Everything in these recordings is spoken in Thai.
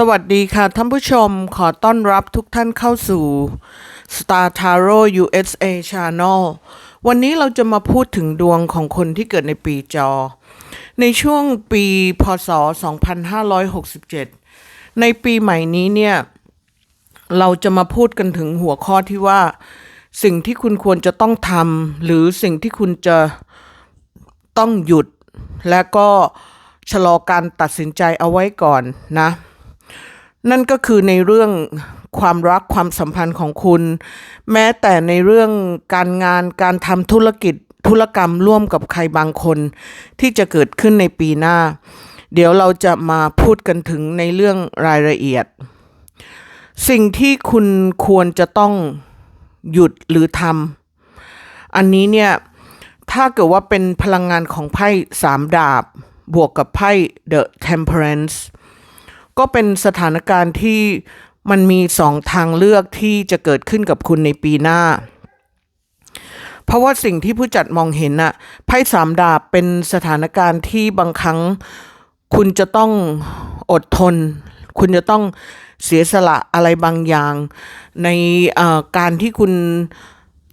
สวัสดีค่ะท่านผู้ชมขอต้อนรับทุกท่านเข้าสู่ Star Tarot USA Channel วันนี้เราจะมาพูดถึงดวงของคนที่เกิดในปีจอ ในช่วงปีพศ 2567 ในปีใหม่นี้เนี่ย เราจะมาพูดกันถึงหัวข้อที่ว่า สิ่งที่คุณควรจะต้องทำหรือสิ่งที่คุณจะต้องหยุด และก็ชะลอการตัดสินใจเอาไว้ก่อนนะ นั่นก็คือในเรื่องความรักความสัมพันธ์ของคุณ แม้แต่ในเรื่องการงานการทำธุรกิจธุรกรรมร่วมกับใครบางคน ที่จะเกิดขึ้นในปีหน้า เดี๋ยวเราจะมาพูดกันถึงในเรื่องรายละเอียด สิ่งที่คุณควรจะต้องหยุดหรือทำอันนี้เนี่ย ถ้าเกิดว่าเป็นพลังงานของไพ่สามดาบบวกกับไพ่ The Temperance ก็เป็นสถานการณ์ที่มันมีสองทางเลือกที่จะเกิดขึ้นกับคุณในปีหน้า เพราะว่าสิ่งที่ผู้จัดมองเห็นน่ะไพ่สามดาบเป็นสถานการณ์ที่บางครั้งคุณจะต้องอดทน คุณจะต้องเสียสละอะไรบางอย่าง ในการที่คุณ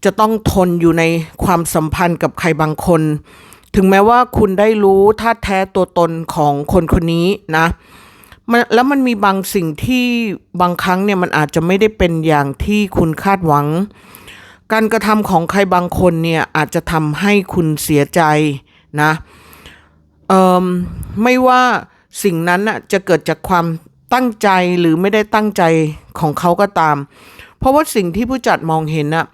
จะต้องทนอยู่ในความสัมพันธ์กับใครบางคน ถึงแม้ว่าคุณได้รู้ท่าแท้ตัวตนของคนคนนี้นะ มันแล้วมันมีบางสิ่งที่บางครั้งเนี่ยมันอาจจะไม่ได้เป็นอย่างที่คุณคาดหวัง การกระทำของใครบางคนเนี่ยอาจจะทำให้คุณเสียใจนะเอ่อไม่ว่าสิ่งนั้นน่ะจะเกิดจากความตั้งใจหรือไม่ได้ตั้งใจของเขาก็ตาม เพราะว่าสิ่งที่ผู้จัดมองเห็นน่ะ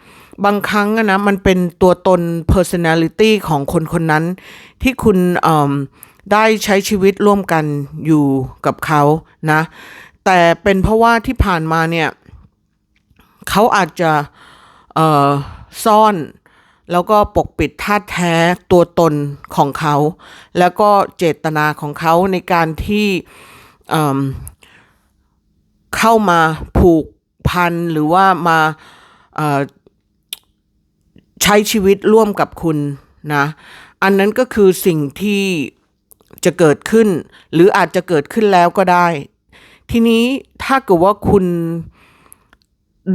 บางครั้งนะมันเป็นตัวตน personality ของคนคนนั้นที่คุณเอ่อ ได้ใช้ชีวิตร่วมกันอยู่กับเขานะ แต่เป็นเพราะว่าที่ผ่านมาเนี่ยเขาอาจจะซ่อนแล้วก็ปกปิดท่าแท้ตัวตนของเขา แล้วก็เจตนาของเขาในการที่เเข้ามาผูกพันหรือว่ามาใช้ชีวิตร่วมกับคุณนะ อันนั้นก็คือสิ่งที่ จะเกิดขึ้น หรืออาจจะเกิดขึ้นแล้วก็ได้ ทีนี้ถ้าเกิดว่าคุณ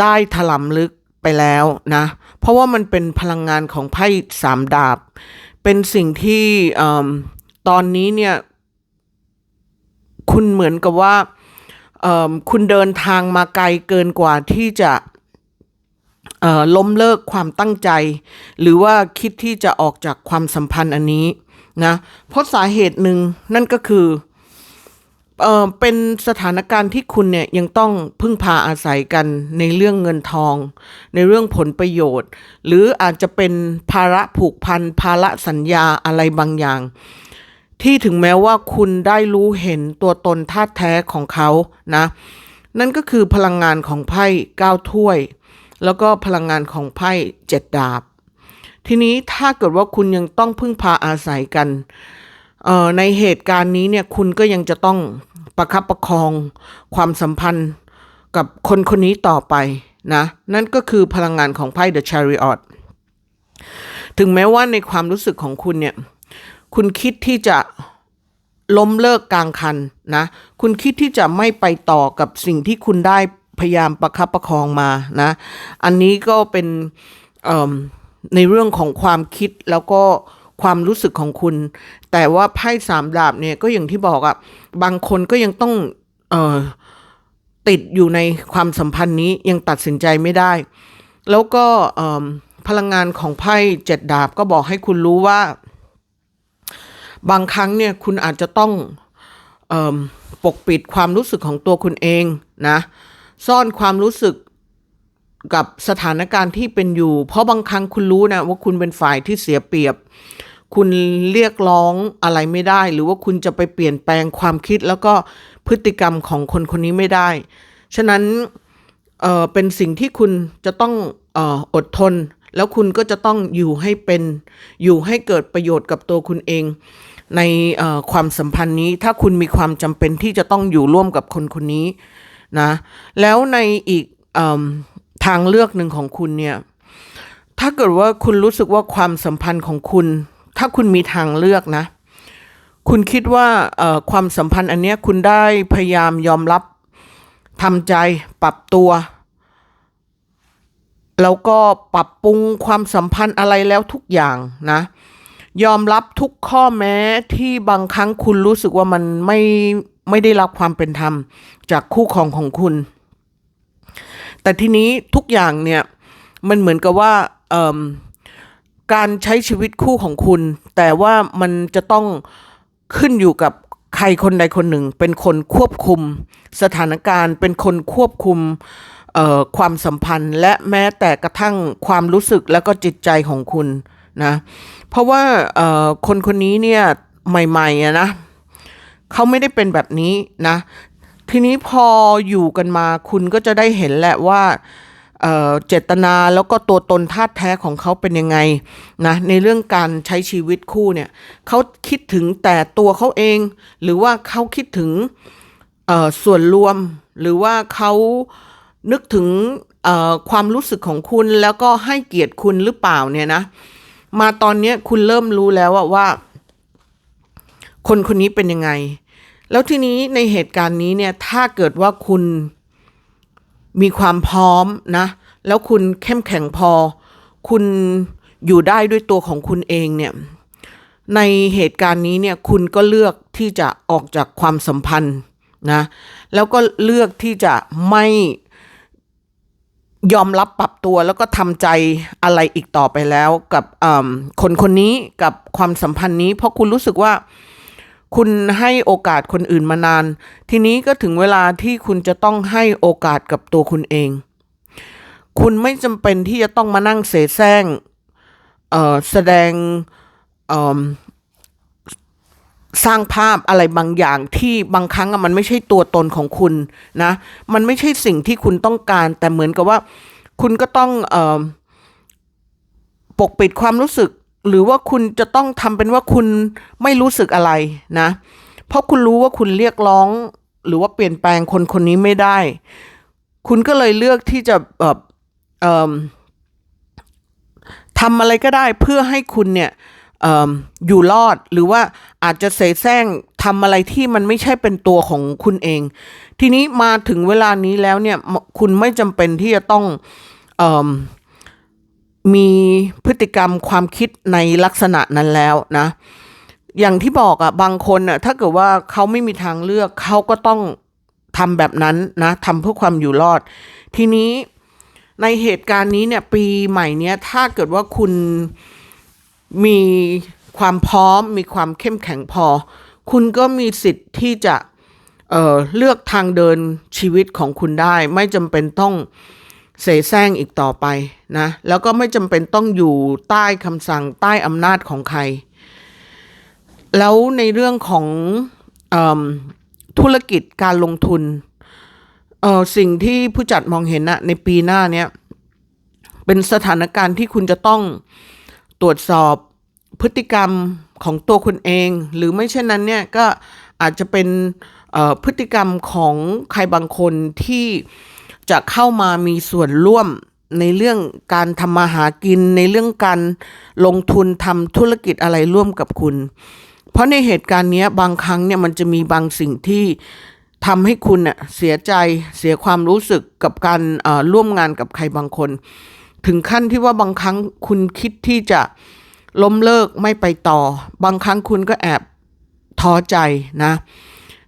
ได้ถลำลึกไปแล้วนะ เพราะว่ามันเป็นพลังงานของไพ่สามดาบ เป็นสิ่งที่อตอนนี้เนี่ย คุณเหมือนกับว่าคุณเดินทางมาไกลเกินกว่าที่จะล้มเลิกความตั้งใจ หรือว่าคิดที่จะออกจากความสัมพันธ์อันนี้ นะเพราะสาเหตุหนึ่งนั่นก็คือเออเป็นสถานการณ์ที่คุณเนี่ยยังต้องพึ่งพาอาศัยกันในเรื่องเงินทอง ในเรื่องผลประโยชน์ หรืออาจจะเป็นภาระผูกพันภาระสัญญาอะไรบางอย่าง ที่ถึงแม้ว่าคุณได้รู้เห็นตัวตนท่าแท้ของเขานะ นั่นก็คือพลังงานของไพ่เก้าถ้วย แล้วก็พลังงานของไพ่เจ็ดดาบ ทีนี้ถ้าเกิดว่าคุณยังต้องพึ่งพาอาศัยกันในเหตุการณ์นี้เนี่ยคุณก็ยังจะต้องประคับประคองความสัมพันธ์กับคนคนนี้ต่อไปนะ นั่นก็คือพลังงานของไพ่ The Chariot ถึงแม้ว่าในความรู้สึกของคุณเนี่ย คุณคิดที่จะล้มเลิกกลางคันนะ คุณคิดที่จะไม่ไปต่อกับสิ่งที่คุณได้พยายามประคับประคองมานะ อันนี้ก็เป็นเอิ่ม ในเรื่องของความคิดแล้วก็ความรู้สึกของคุณ แต่ว่าไพ่สามดาบเนี่ยก็อย่างที่บอกอะ่ะบางคนก็ยังต้องเออติดอยู่ในความสัมพันธ์นี้ยังตัดสินใจไม่ได้ แล้วก็พลังงานของไพ่เจ็ดดาบก็บอกให้คุณรู้ว่า บางครั้งเนี่ยคุณอาจจะต้องอปกปิดความรู้สึกของตัวคุณเองนะ ซ่อนความรู้สึก กับสถานการณ์ที่เป็นอยู่ เพราะบางครั้งคุณรู้นะว่าคุณเป็นฝ่ายที่เสียเปรียบ คุณเรียกร้องอะไรไม่ได้ หรือว่าคุณจะไปเปลี่ยนแปลงความคิดแล้วก็พฤติกรรมของคนคนนี้ไม่ได้ ฉะนั้นเออเป็นสิ่งที่คุณจะต้องเอ่ออดทน แล้วคุณก็จะต้องอยู่ให้เป็นอยู่ให้เกิดประโยชน์กับตัวคุณเองในความสัมพันธ์นี้ถ้าคุณมีความจำเป็นที่จะต้องอยู่ร่วมกับคนคนนี้นะแล้วในอีกอ ทางเลือกหนึ่งของคุณเนี่ย ถ้าเกิดว่าคุณรู้สึกว่าความสัมพันธ์ของคุณ ถ้าคุณมีทางเลือกนะ คุณคิดว่าความสัมพันธ์อันเนี้ยคุณได้พยายามยอมรับทำใจปรับตัว แล้วก็ปรับปรุงความสัมพันธ์อะไรแล้วทุกอย่างนะ ยอมรับทุกข้อแม้ที่บางครั้งคุณรู้สึกว่ามันไม่ไม่ได้รับความเป็นธรรมจากคู่ครองของคุณ แต่ทีนี้ทุกอย่างเนี่ยมันเหมือนกับว่าการใช้ชีวิตคู่ของคุณ แต่ว่ามันจะต้องขึ้นอยู่กับใครคนใดคนหนึ่ง เป็นคนควบคุมสถานการณ์ เป็นคนควบคุมความสัมพันธ์ และแม้แต่กระทั่งความรู้สึกแล้วก็จิตใจของคุณนะเพราะว่าคนคนนี้เนี่ยใหม่ๆนะเขาไม่ได้เป็นแบบนี้นะ ทีนี้พออยู่กันมาคุณก็จะได้เห็นแหละว่าเเจตนาแล้วก็ตัวตนธาตุแท้ของเขาเป็นยังไงนะในเรื่องการใช้ชีวิตคู่เนี่ยเขาคิดถึงแต่ตัวเขาเอง หรือว่าเขาคิดถึงส่วนรวม หรือว่าเขานึกถึงความรู้สึกของคุณแล้วก็ให้เกียรติคุณหรือเปล่าเนี่ยนะ มาตอนนี้คุณเริ่มรู้แล้วว่าคนคนนี้เป็นยังไง แล้วทีนี้ในเหตุการณ์นี้เนี่ยถ้าเกิดว่าคุณมีความพร้อมนะ แล้วคุณเข้มแข็งพอ คุณอยู่ได้ด้วยตัวของคุณเองเนี่ย ในเหตุการณ์นี้เนี่ยคุณก็เลือกที่จะออกจากความสัมพันธ์นะ แล้วก็เลือกที่จะไม่ยอมรับปรับตัวแล้วก็ทำใจอะไรอีกต่อไปแล้วกับคนคนนี้กับความสัมพันธ์นี้ เพราะคุณรู้สึกว่า คุณให้โอกาสคนอื่นมานาน ทีนี้ก็ถึงเวลาที่คุณจะต้องให้โอกาสกับตัวคุณเอง คุณไม่จำเป็นที่จะต้องมานั่งเสแสร้งเอ่อแสดงเอ่อสร้างภาพอะไรบางอย่างที่บางครั้งมันไม่ใช่ตัวตนของคุณนะ มันไม่ใช่สิ่งที่คุณต้องการ แต่เหมือนกับว่า คุณก็ต้องเอ่อปกปิดความรู้สึก หรือว่าคุณจะต้องทำเป็นว่าคุณไม่รู้สึกอะไรนะ เพราะคุณรู้ว่าคุณเรียกร้อง หรือว่าเปลี่ยนแปลงคนคนนี้ไม่ได้ คุณก็เลยเลือกที่จะแบบทำอะไรก็ได้เพื่อให้คุณเนี่ยออยู่รอดหรือว่าอาจจะเสแสร้งทำอะไรที่มันไม่ใช่เป็นตัวของคุณเอง ทีนี้มาถึงเวลานี้แล้วเนี่ยคุณไม่จำเป็นที่จะต้องอ มีพฤติกรรมความคิดในลักษณะนั้นแล้วนะ อย่างที่บอกอะบางคนอะถ้าเกิดว่าเขาไม่มีทางเลือกเขาก็ต้องทำแบบนั้นนะทำเพื่อความอยู่รอด ทีนี้ในเหตุการณ์นี้เนี่ยปีใหม่เนี้ยถ้าเกิดว่าคุณมีความพร้อมมีความเข้มแข็งพอ คุณก็มีสิทธิ์ที่จะเเลือกทางเดินชีวิตของคุณได้ ไม่จำเป็นต้อง เสแสร้งอีกต่อไปนะ แล้วก็ไม่จำเป็นต้องอยู่ใต้คำสั่งใต้อำนาจของใคร แล้วในเรื่องของอธุรกิจการลงทุนเออสิ่งที่ผู้จัดมองเห็นนะในปีหน้าเนี้ยเป็นสถานการณ์ที่คุณจะต้องตรวจสอบพฤติกรรมของตัวคุณเอง หรือไม่เช่นนั้นเนี่ยก็อาจจะเป็นพฤติกรรมของใครบางคนที่ จะเข้ามามีส่วนร่วมในเรื่องการทำมาหากินในเรื่องการลงทุนทำธุรกิจอะไรร่วมกับคุณ เพราะในเหตุการณ์นี้บางครั้งเนี่ยมันจะมีบางสิ่งที่ทำให้คุณเน่ยเสียใจเสียความรู้สึกกับการร่วมงานกับใครบางคน ถึงขั้นที่ว่าบางครั้งคุณคิดที่จะล้มเลิกไม่ไปต่อ บางครั้งคุณก็แอบท้อใจนะ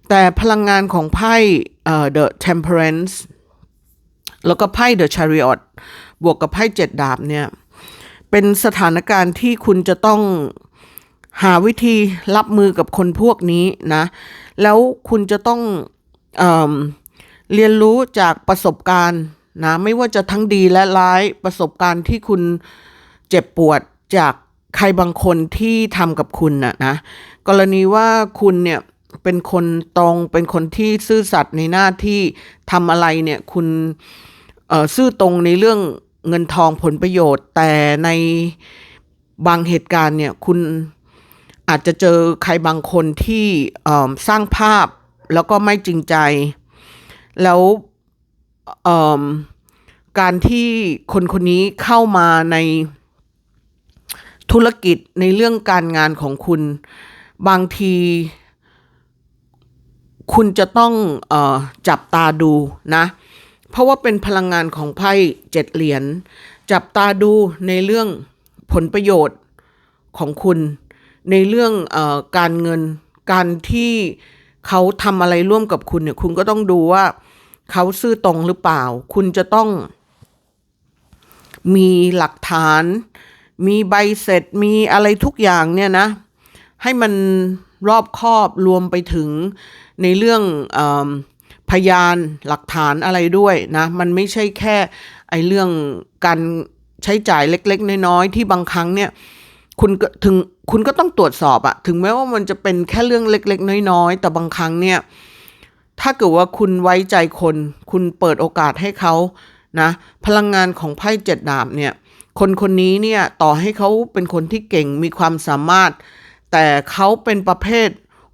แต่พลังงานของไพ่ The Temperance แล้วก็ไพ่ The Chariot บวกกับไพ่เจ็ดดาบเนี่ย เป็นสถานการณ์ที่คุณจะต้องหาวิธีรับมือกับคนพวกนี้นะ แล้วคุณจะต้องเอเรียนรู้จากประสบการณ์นะไม่ว่าจะทั้งดีและร้ายประสบการณ์ที่คุณเจ็บปวดจากใครบางคนที่ทำกับคุณนะนะกรณีว่าคุณเนี่ย เป็นคนตรง เป็นคนที่ซื่อสัตย์ในหน้าที่ทำอะไรเนี่ยคุณซื่อตรงในเรื่องเงินทองผลประโยชน์ แต่ในบางเหตุการณ์เนี่ยคุณอาจจะเจอใครบางคนที่สร้างภาพแล้วก็ไม่จริงใจ แล้วการที่คนคนนี้เข้ามาในธุรกิจในเรื่องการงานของคุณ บางที คุณจะต้องออจับตาดูนะ เพราะว่าเป็นพลังงานของไพ่เจ็ดเหรียญจับตาดูในเรื่องผลประโยชน์ของคุณในเรื่องออการเงินการที่เขาทำอะไรร่วมกับคุณเนี่ยคุณก็ต้องดูว่าเขาซื่อตรงหรือเปล่า คุณจะต้องมีหลักฐาน มีใบเสร็จ มีอะไรทุกอย่างเนี่ยนะ ให้มันรอบคอบรวมไปถึง ในเรื่องอพยานหลักฐานอะไรด้วยนะ มันไม่ใช่แค่ไอ้เรื่องการใช้จ่ายเล็ก ๆ น้อยๆที่บางครั้งเนี่ยคุณก็ถึงคุณก็ต้องตรวจสอบอะถึงแม้ว่ามันจะเป็นแค่เรื่องเล็ก ๆ น้อยๆแต่บางครั้งเนี่ยถ้าเกิดว่าคุณไว้ใจคน คุณเปิดโอกาสให้เขานะพลังงานของไพ่เจ็ดดาบเนี่ยคนคนนี้เนี่ยต่อให้เขาเป็นคนที่เก่งมีความสามารถ แต่เขาเป็นประเภท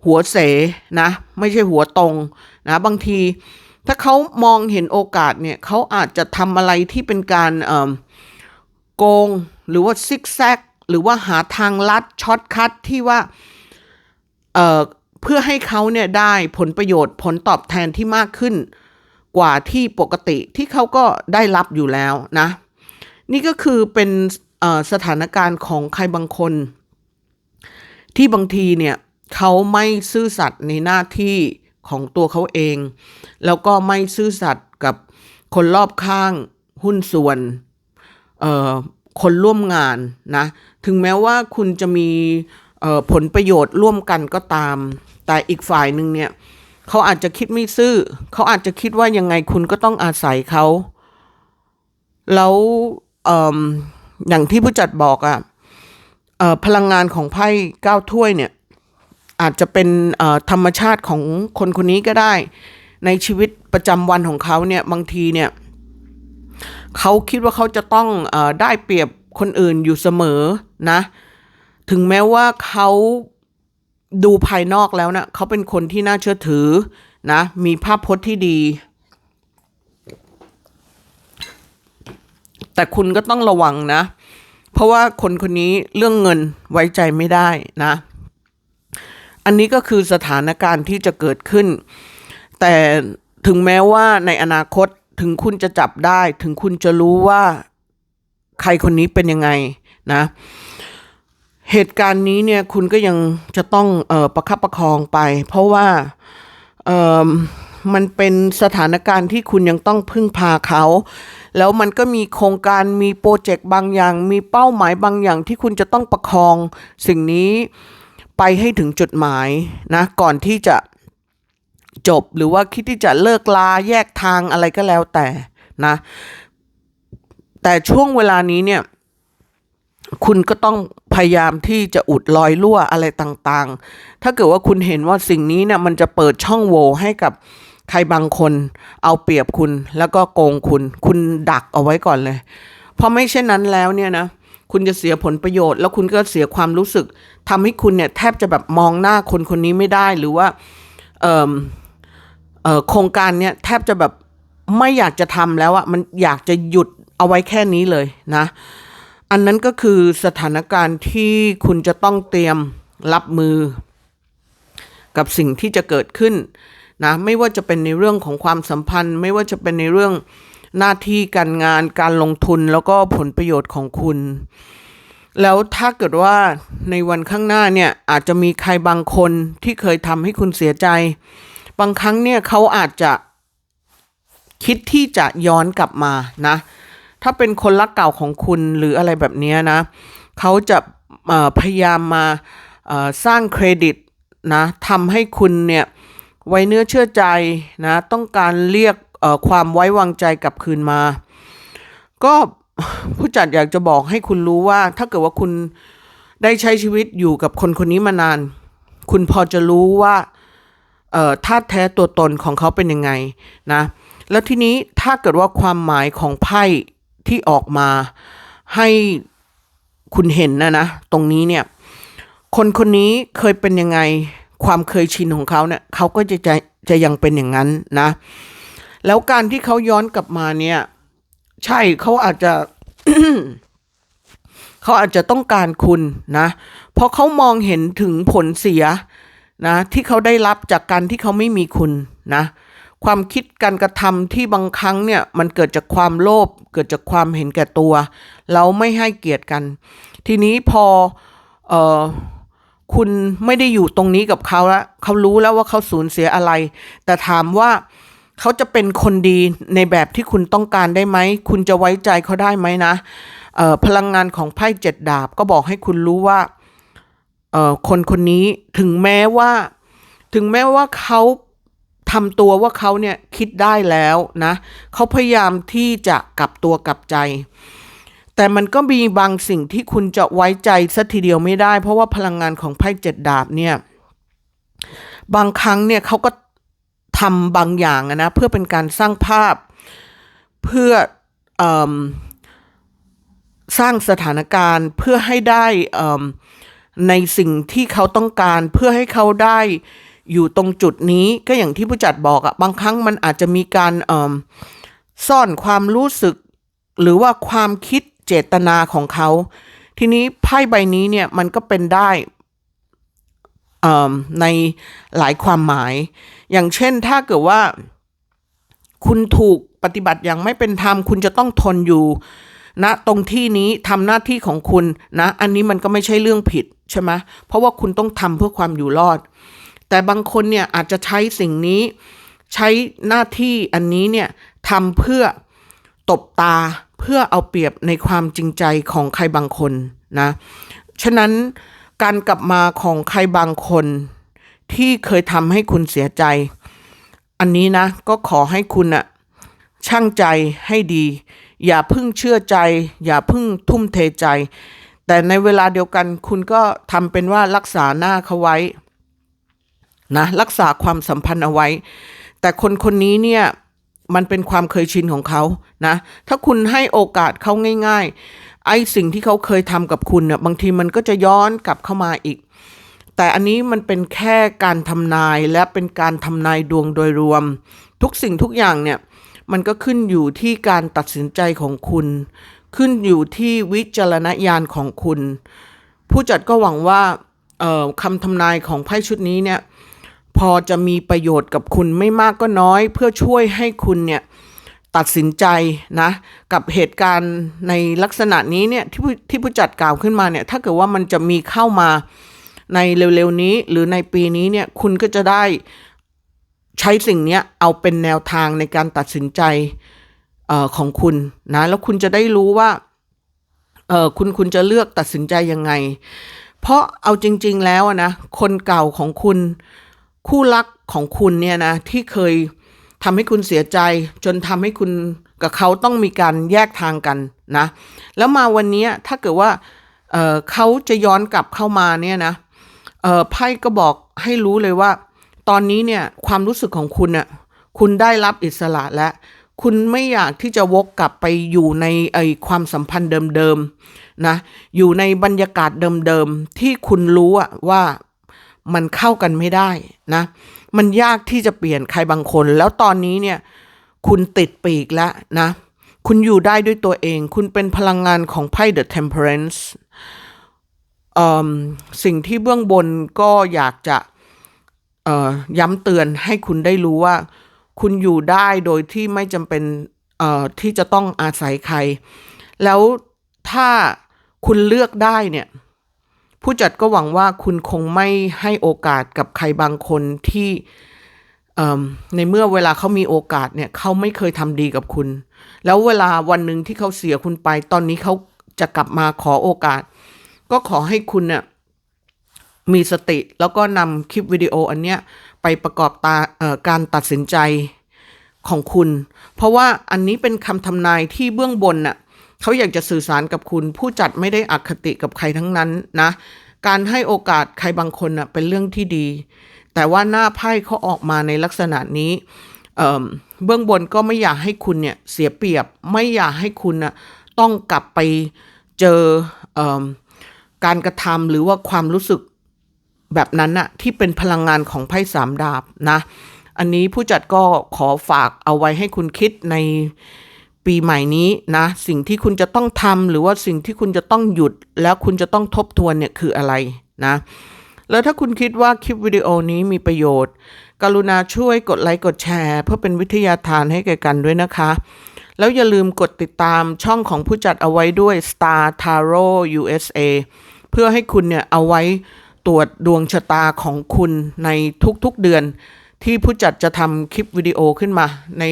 หัวเสนะไม่ใช่หัวตรงนะบางที ถ้าเขามองเห็นโอกาสเนี่ยเขาอาจจะทำอะไรที่เป็นการเออโกงหรือว่าซิกแซกหรือว่าหาทางลัดช็อตคัทที่ว่าเออเพื่อให้เขาเนี่ยได้ผลประโยชน์ผลตอบแทนที่มากขึ้น กว่าที่ปกติที่เขาก็ได้รับอยู่แล้วนะ นี่ก็คือเป็นสถานการณ์ของใครบางคน ที่บางทีเนี่ย เขาไม่ซื่อสัตย์ในหน้าที่ของตัวเขาเอง แล้วก็ไม่ซื่อสัตย์กับคนรอบข้างหุ้นส่วนคนร่วมงานนะ ถึงแม้ว่าคุณจะมีผลประโยชน์ร่วมกันก็ตาม แต่อีกฝ่ายหนึ่งเนี่ยเขาอาจจะคิดไม่ซื่อ เขาอาจจะคิดว่ายังไงคุณก็ต้องอาศัยเขา แล้วออย่างที่ผู้จัดบอกอะเอ่อพลังงานของไพ่เก้าถ้วยเนี่ย อาจจะเป็นธรรมชาติของคนคนนี้ก็ได้ ในชีวิตประจำวันของเขาเนี่ยบางทีเนี่ยเขาคิดว่าเขาจะต้องอได้เปรียบคนอื่นอยู่เสมอนะ ถึงแม้ว่าเขาดูภายนอกแล้วนะเขาเป็นคนที่น่าเชื่อถือนะ มีภาพพจน์ที่ดี แต่คุณก็ต้องระวังนะ เพราะว่าคนคนนี้เรื่องเงินไว้ใจไม่ได้นะ อันนี้ก็คือสถานการณ์ที่จะเกิดขึ้น แต่ถึงแม้ว่าในอนาคตถึงคุณจะจับได้ ถึงคุณจะรู้ว่าใครคนนี้เป็นยังไงนะ เหตุการณ์นี้เนี่ยคุณก็ยังจะต้องออประคับประคองไป เพราะว่าเออมันเป็นสถานการณ์ที่คุณยังต้องพึ่งพาเขา แล้วมันก็มีโครงการมีโปรเจกต์บางอย่าง มีเป้าหมายบางอย่างที่คุณจะต้องประคองสิ่งนี้ ไปให้ถึงจุดหมายนะก่อนที่จะจบหรือว่าคิดที่จะเลิกลาแยกทางอะไรก็แล้วแต่นะ แต่ช่วงเวลานี้เนี่ย คุณก็ต้องพยายามที่จะอุดรอยรั่วอะไรต่างๆ ถ้าเกิดว่าคุณเห็นว่าสิ่งนี้เนี่ยมันจะเปิดช่องโหว่ให้กับใครบางคนเอาเปรียบคุณแล้วก็โกงคุณ คุณดักเอาไว้ก่อนเลย เพราะไม่เช่นนั้นแล้วเนี่ยนะ คุณจะเสียผลประโยชน์ แล้วคุณก็เสียความรู้สึกทำให้คุณเนี่ยแทบจะแบบมองหน้าคนคนนี้ไม่ได้หรือว่าเอ่อเอ่อโครงการเนี่ยแทบจะแบบไม่อยากจะทำแล้วอะมันอยากจะหยุดเอาไว้แค่นี้เลยนะ อันนั้นก็คือสถานการณ์ที่คุณจะต้องเตรียมรับมือ กับสิ่งที่จะเกิดขึ้นนะไม่ว่าจะเป็นในเรื่องของความสัมพันธ์ ไม่ว่าจะเป็นในเรื่อง หน้าที่การงานการลงทุนแล้วก็ผลประโยชน์ของคุณ แล้วถ้าเกิดว่าในวันข้างหน้าเนี่ยอาจจะมีใครบางคนที่เคยทำให้คุณเสียใจ บางครั้งเนี่ยเขาอาจจะคิดที่จะย้อนกลับมานะ ถ้าเป็นคนรักเก่าของคุณหรืออะไรแบบนี้นะ เขาจะพยายามมาสร้างเครดิตนะทำให้คุณเนี่ยไว้เนื้อเชื่อใจนะ ต้องการเรียก ความไว้วางใจกลับคืนมา ก็ผู้จัดอยากจะบอกให้คุณรู้ว่า ถ้าเกิดว่าคุณได้ใช้ชีวิตอยู่กับคนคนนี้มานาน คุณพอจะรู้ว่าเอ่อธาตุแท้ตัวตนของเขาเป็นยังไงนะ แล้วทีนี้ถ้าเกิดว่าความหมายของไพ่ที่ออกมาให้คุณเห็นนะนะ ตรงนี้เนี่ย คนคนนี้เคยเป็นยังไง ความเคยชินของเขาเนี่ยเขาก็จะจะจะยังเป็นอย่างนั้นนะ แล้วการที่เขาย้อนกลับมาเนี่ย ใช่เขาอาจจะเขาอาจจะต้องการคุณนะเพราะเขามองเห็นถึงผลเสียนะที่เขาได้รับจากการที่เขาไม่มีคุณนะความคิดการกระทำที่บางครั้งเนี่ยมันเกิดจากความโลภเกิดจากความเห็นแก่ตัวแล้วไม่ให้เกียรติกัน ทีนี้พอเออคุณไม่ได้อยู่ตรงนี้กับเขาแล้วเขารู้แล้วว่าเขาสูญเสียอะไร แต่ถามว่า เขาจะเป็นคนดีในแบบที่คุณต้องการได้ไหม คุณจะไว้ใจเขาได้ไหมนะพลังงานของไพ่เจ็ดดาบก็บอกให้คุณรู้ว่าคนคนนี้ถึงแม้ว่า ถึงแม้ว่าเขาทำตัวว่าเขาเนี่ยคิดได้แล้วนะเขาพยายามที่จะกลับตัวกลับใจ แต่มันก็มีบางสิ่งที่คุณจะไว้ใจสัทีเดียวไม่ได้ เพราะว่าพลังงานของไพ่เจ็ดดาบเนี่ยบางครั้งเนี่ยเขาก็ ทำบางอย่างนะเพื่อเป็นการสร้างภาพเพื่ออสร้างสถานการณ์เพื่อให้ได้ในสิ่งที่เขาต้องการเพื่อให้เขาได้อยู่ตรงจุดนี้ก็อย่างที่ผู้จัดบอกอะบางครั้งมันอาจจะมีการซ่อนความรู้สึก หรือว่าความคิดเจตนาของเขา ทีนี้ไพ่ใบนี้เนี่ยมันก็เป็นได้ ในหลายความหมาย อย่างเช่นถ้าเกิดว่า คุณถูกปฏิบัติอย่างไม่เป็นธรรม คุณจะต้องทนอยู่ณนะตรงที่นี้ทำหน้าที่ของคุณนะ อันนี้มันก็ไม่ใช่เรื่องผิดใช่ไหมเพราะว่าคุณต้องทำเพื่อความอยู่รอด แต่บางคนเนี่ยอาจจะใช้สิ่งนี้ ใช้หน้าที่อันนี้เนี่ยทำเพื่อตบตาเพื่อเอาเปรียบในความจริงใจของใครบางคนนะ ฉะนั้น การกลับมาของใครบางคน ที่เคยทำให้คุณเสียใจ อันนี้นะ ก็ขอให้คุณอะช่างใจให้ดี อย่าพึ่งเชื่อใจ อย่าพึ่งทุ่มเทใจ แต่ในเวลาเดียวกันคุณก็ทำเป็นว่ารักษาหน้าเขาไว้นะรักษาความสัมพันธ์เอาไว้ แต่คนคนนี้เนี่ยมันเป็นความเคยชินของเขานะ ถ้าคุณให้โอกาสเขาง่าย ๆ ไอ้สิ่งที่เขาเคยทำกับคุณเนี่ยบางทีมันก็จะย้อนกลับเข้ามาอีก แต่อันนี้มันเป็นแค่การทำนายและเป็นการทำนายดวงโดยรวม ทุกสิ่งทุกอย่างเนี่ยมันก็ขึ้นอยู่ที่การตัดสินใจของคุณ ขึ้นอยู่ที่วิจารณญาณของคุณ ผู้จัดก็หวังว่าคำทำนายของไพ่ชุดนี้เนี่ยพอจะมีประโยชน์กับคุณไม่มากก็น้อย เพื่อช่วยให้คุณเนี่ย ตัดสินใจนะกับเหตุการณ์ในลักษณะนี้เนี่ยที่ที่ผู้จัดกล่าวขึ้นมาเนี่ยถ้าเกิดว่ามันจะมีเข้ามาในเร็วๆนี้หรือในปีนี้เนี่ยคุณก็จะได้ใช้สิ่งนี้เอาเป็นแนวทางในการตัดสินใจออของคุณนะแล้วคุณจะได้รู้ว่าเออคุณคุณจะเลือกตัดสินใจยังไง เพราะเอาจริง ๆ แล้วนะคนเก่าของคุณคู่รักของคุณเนี่ยนะที่เคย ทำให้คุณเสียใจ จนทำให้คุณกับเขาต้องมีการแยกทางกันนะ แล้วมาวันนี้ถ้าเกิดว่าเเขาจะย้อนกลับเข้ามาเนี่ยนะไพ่ก็บอกให้รู้เลยว่า ตอนนี้เนี่ยความรู้สึกของคุณน่ะคุณได้รับอิสระแล้วคุณไม่อยากที่จะวกกลับไปอยู่ในไอความสัมพันธ์เดิมๆนะอยู่ในบรรยากาศเดิมๆที่คุณรู้อะว่ามันเข้ากันไม่ได้นะ มันยากที่จะเปลี่ยนใครบางคน แล้วตอนนี้เนี่ย คุณติดปีกแล้วนะ คุณอยู่ได้ด้วยตัวเอง คุณเป็นพลังงานของไพ่ The Temperance สิ่งที่เบื้องบนก็อยากจะย้ำเตือนให้คุณได้รู้ว่า คุณอยู่ได้โดยที่ไม่จำเป็นที่จะต้องอาศัยใคร แล้วถ้าคุณเลือกได้เนี่ย ผู้จัดก็หวังว่าคุณคงไม่ให้โอกาสกับใครบางคนที่ในเมื่อเวลาเขามีโอกาสเนี่ยเขาไม่เคยทำดีกับคุณ แล้วเวลาวันหนึ่งที่เขาเสียคุณไป ตอนนี้เขาจะกลับมาขอโอกาส ก็ขอให้คุณเนี่ยมีสติแล้วก็นำคลิปวิดีโออันเนี้ยไปประกอบตาการตัดสินใจของคุณ เพราะว่าอันนี้เป็นคำทำนายที่เบื้องบนน่ะ เขาอยากจะสื่อสารกับคุณ ผู้จัดไม่ได้อคติกับใครทั้งนั้นนะ การให้โอกาสใครบางคนน่ะเป็นเรื่องที่ดี แต่ว่าหน้าไพ่เขาออกมาในลักษณะนี้เเบื้องบนก็ไม่อยากให้คุณเนี่ยเสียเปรียบ ไม่อยากให้คุณน่ะต้องกลับไปเจออการกระทำหรือว่าความรู้สึกแบบนั้นอะที่เป็นพลังงานของไพ่สามดาบนะ อันนี้ผู้จัดก็ขอฝากเอาไว้ให้คุณคิดใน ปีใหม่นี้นะสิ่งที่คุณจะต้องทำหรือว่าสิ่งที่คุณจะต้องหยุด แล้วคุณจะต้องทบทวนเนี่ยคืออะไรนะแล้วถ้าคุณคิดว่าคลิปวิดีโอนี้มีประโยชน์ กรุณาช่วยกดไลค์กดแชร์ เพื่อเป็นวิทยาทานให้แก่กันด้วยนะคะ แล้วอย่าลืมกดติดตามช่องของผู้จัดเอาไว้ด้วย Star Tarot USA เพื่อให้คุณเนี่ยเอาไว้ตรวจดวงชะตาของคุณในทุกๆเดือน ที่ผู้จัดจะทำคลิปวิดีโอขึ้นมาใน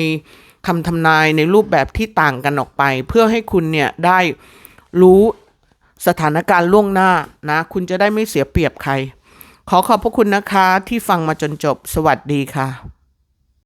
คำทำนายในรูปแบบที่ต่างกันออกไป เพื่อให้คุณเนี่ยได้รู้สถานการณ์ล่วงหน้านะ คุณจะได้ไม่เสียเปรียบใคร ขอขอบพระคุณนะคะที่ฟังมาจนจบ สวัสดีค่ะ